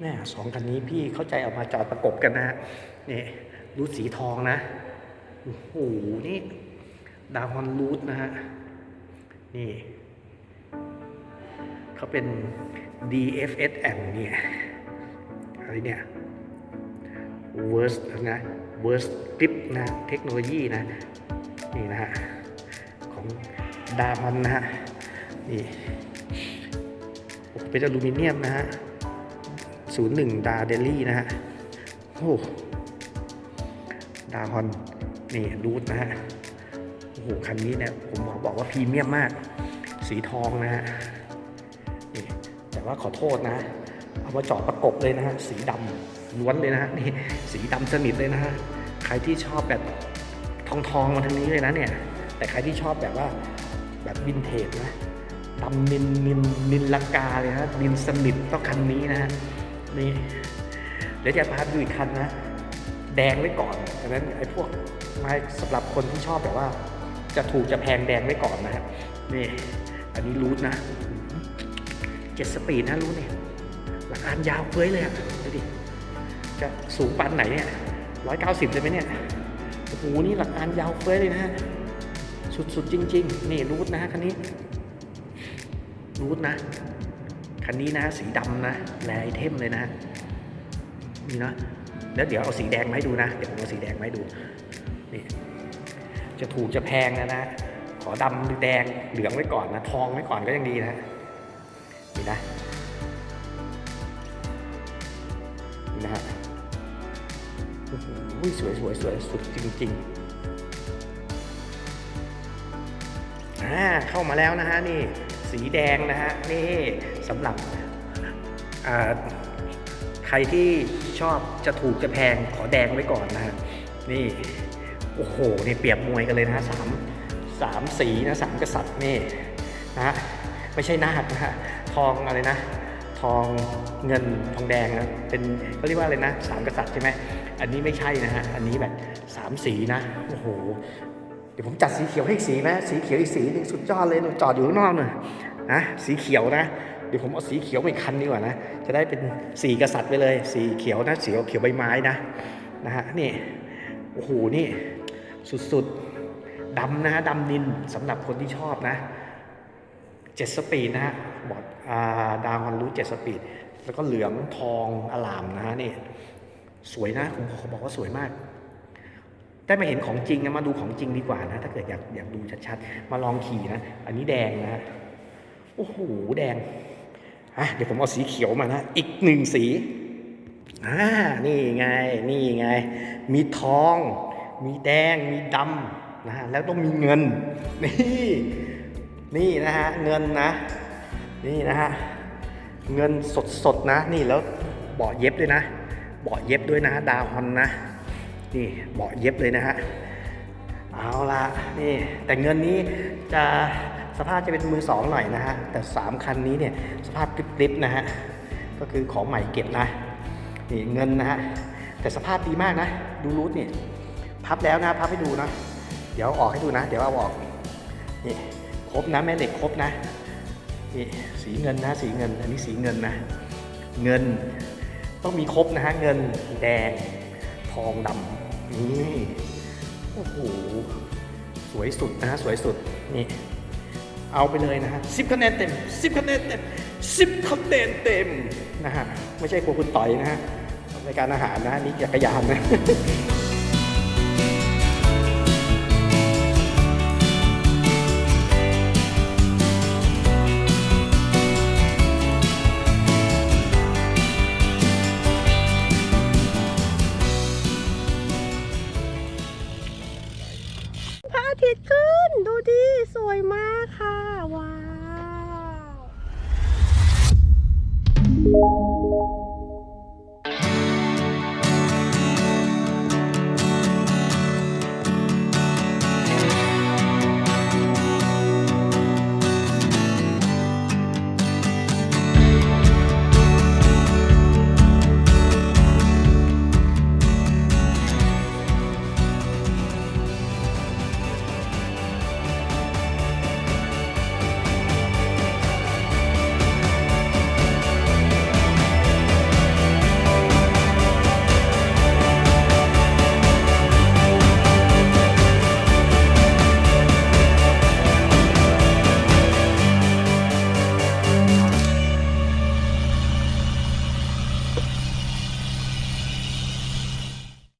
แน่สองคันนี้พี่เข้าใจเอามาจอดประกบกันนะฮะนี่รูทสีทองนะโอ้โหนี่ดาวฮอนรูทนะฮะนี่เขาเป็น DFS M เนี่ยอะไรเนี่ย worst นะ worst grip นะเทคโนโลยีนะ นี่นะฮะ ของดามันนะฮะ นี่เป็นอลูมิเนียมนะฮะ 01 ดาเดลี่นะฮะ โอ้ดาฮอน นี่รูทนะฮะ โอ้โห คันนี้เนี่ย ผมบอกบอกว่าพรีเมียมมาก สีทองนะฮะ นี่ แต่ว่าขอโทษนะ เอามาจอดประกบเลยนะฮะ สีดำล้วนเลยนะฮะ นี่ สีดำสนิทเลยนะฮะ ใครที่ชอบแบบทองทองมาทางนี้เลยนะเนี่ย แต่ใครที่ชอบแบบว่าแบบวินเทจนะดำนินนินนินลังกาเลยนะนินสนิทต้องคันนี้นะฮะ นี่เดี๋ยวจะพาดูอีกคันนะ แดงไว้ก่อนดังนั้นไอ้พวกไม้สำหรับคนที่ชอบแบบว่า จะถูกจะแพงแดงไว้ก่อนนะฮะนี่ อันนี้รูทนะเจ็ดสปีดนะรู้เนี่ยหลักการยาวเฟ้ยเลยอะดูดิจะสูงปันไหนเนี่ยร้อยเก้าสิบเลยไหมเนี่ยโอ้โหนี่หลักการยาวเฟ้ยเลยนะฮะสุดๆจริง ๆ นี่รูทนะฮะคันนี้รูทนะ คันนี้นะสีดำนะแรไอเทมเลยนะนี่นะแล้วเดี๋ยวเอาสีแดงมาให้ดูนะ เดี๋ยวผมเอาสีแดงมาให้ดูนี่จะถูกจะแพงนะนะ ขอดำหรือแดงเหลืองไว้ก่อนนะทองไว้ก่อนก็ยังดีนะนี่นะนี่นะฮะโอ้โหสวยสวยสวยสุดจริงๆอ่าเข้ามาแล้วนะฮะนี่สีแดงนะฮะนี่ สำหรับใครที่ชอบจะถูกจะแพงขอแดงไว้ก่อนนะฮะนี่โอ้โหนี่เปรียบมวยกันเลยนะสามสามสีนะสามกษัตริย์นี่นะฮะไม่ใช่นาคนะทองอะไรนะ ทองเงินทองแดงนะเป็นเขาเรียกว่าอะไรนะสามกษัตริย์ใช่ไหมอันนี้ไม่ใช่นะฮะอันนี้แบบสามสีนะโอ้โหเดี๋ยวผมจัดสีเขียวให้อีกสีนะสีเขียวอีกสีหนึ่งสุดยอดเลยหนูจอดอยู่ข้างนอกหน่อยนะสีเขียวนะ เดี๋ยวผมเอาสีเขียวไปคันดีกว่านะ จะได้เป็นสีกษัตริย์ไปเลย สีเขียวนะสีเขียวใบไม้นะนะฮะนี่โอ้โหนี่สุดๆดำนะฮะดำนินสำหรับคนที่ชอบนะเจ็ดสปีดนะฮะบอดอาดาวฮอนรู้เจ็ดสปีดแล้วก็เหลืองทองอลามนะฮะนี่สวยนะผมขอบอกว่าสวยมากได้มาเห็นของจริงนะมาดูของจริงดีกว่านะ ถ้าเกิดอยากอยากดูชัดๆ มาลองขี่นะ อันนี้แดงนะ โอ้โห แดง อะเดี๋ยวผมเอาสีเขียวมานะ อีกหนึ่งสีอ่านี่ไง นี่ไง มีทอง มีแดง มีดำนะฮะ แล้วต้องมีเงิน นี่ นี่นะฮะ เงินนะ นี่นะฮะ เงินสดๆนะ นี่แล้วเบาะเย็บด้วยนะ เบาะเย็บด้วยนะดาวฮอนนะ นี่เบาะเย็บเลยนะฮะ เอาละนี่ แต่เงินนี้จะ สภาพจะเป็นมือสองหน่อยนะฮะ แต่สามคันนี้เนี่ยสภาพกริบๆนะฮะ ก็คือของใหม่เก็บนะ นี่เงินนะฮะ แต่สภาพดีมากนะ ดูรูทเนี่ยพับแล้วนะ พับให้ดูนะ เดี๋ยวอออกให้ดูนะ เดี๋ยวเอาออก นี่ครบนะแม่เหล็กครบนะ นี่สีเงินนะ สีเงิน อันนี้สีเงินนะ เงินต้องมีครบนะฮะ เงินแดง ทองดำนี่ โอ้โห สวยสุดนะฮะ สวยสุด นี่ เอาไปเลยนะฮะสิบคะแนนเต็มสิบคะแนนเต็มสิบคะแนนเต็มนะฮะไม่ใช่ครัวคุณต่อยนะฮะในการอาหารนะนี่จักรยานนะ อาทิตย์ขึ้น ดูดิ สวยมากค่ะว้า